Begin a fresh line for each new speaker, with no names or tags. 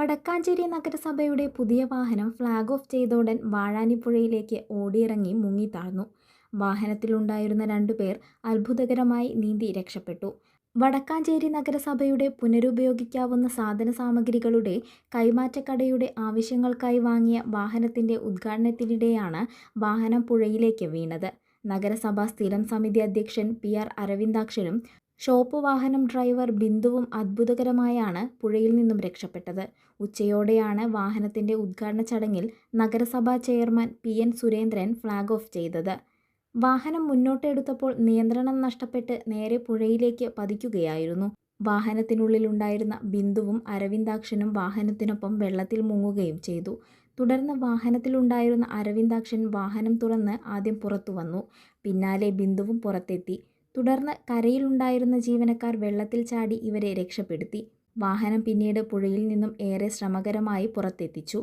വടക്കാഞ്ചേരി നഗരസഭയുടെ പുതിയ വാഹനം ഫ്ളാഗ് ഓഫ് ചെയ്തോടൻ വാഴാനിപ്പുഴയിലേക്ക് ഓടിയിറങ്ങി മുങ്ങിത്താഴ്ന്നു വാഹനത്തിലുണ്ടായിരുന്ന രണ്ടുപേർ അത്ഭുതകരമായി നീന്തി രക്ഷപ്പെട്ടു. വടക്കാഞ്ചേരി നഗരസഭയുടെ പുനരുപയോഗിക്കാവുന്ന സാധന സാമഗ്രികളുടെ കൈമാറ്റക്കടയുടെ ആവശ്യങ്ങൾക്കായി വാങ്ങിയ വാഹനത്തിന്റെ ഉദ്ഘാടനത്തിനിടെയാണ് വാഹനം പുഴയിലേക്ക് വീണത്. നഗരസഭാ സ്ഥിരം സമിതി അധ്യക്ഷൻ പി ആർ അരവിന്ദാക്ഷനും ഷോപ്പ് വാഹനം ഡ്രൈവർ ബിന്ദുവും അത്ഭുതകരമായാണ് പുഴയിൽ നിന്നും രക്ഷപ്പെട്ടത്. ഉച്ചയോടെയാണ് വാഹനത്തിന്റെ ഉദ്ഘാടന ചടങ്ങിൽ നഗരസഭാ chairman P N Surendran flag off ചെയ്തത്. വാഹനം മുന്നോട്ടെടുത്തപ്പോൾ നിയന്ത്രണം നഷ്ടപ്പെട്ട് നേരെ പുഴയിലേക്ക് പതിക്കുകയായിരുന്നു. വാഹനത്തിനുള്ളിലുണ്ടായിരുന്ന ബിന്ദുവും അരവിന്ദാക്ഷനും വാഹനത്തിനൊപ്പം വെള്ളത്തിൽ മുങ്ങുകയും ചെയ്തു. തുടർന്ന് വാഹനത്തിലുണ്ടായിരുന്ന അരവിന്ദാക്ഷൻ വാഹനം തുറന്ന് ആദ്യം പുറത്തു വന്നു. പിന്നാലെ ബിന്ദുവും പുറത്തെത്തി. തുടർന്ന് കരയിലുണ്ടായിരുന്ന ജീവനക്കാർ വെള്ളത്തിൽ ചാടി ഇവരെ രക്ഷപ്പെടുത്തി. വാഹനം പിന്നീട് പുഴയിൽ നിന്നും ഏറെ ശ്രമകരമായി പുറത്തെത്തിച്ചു.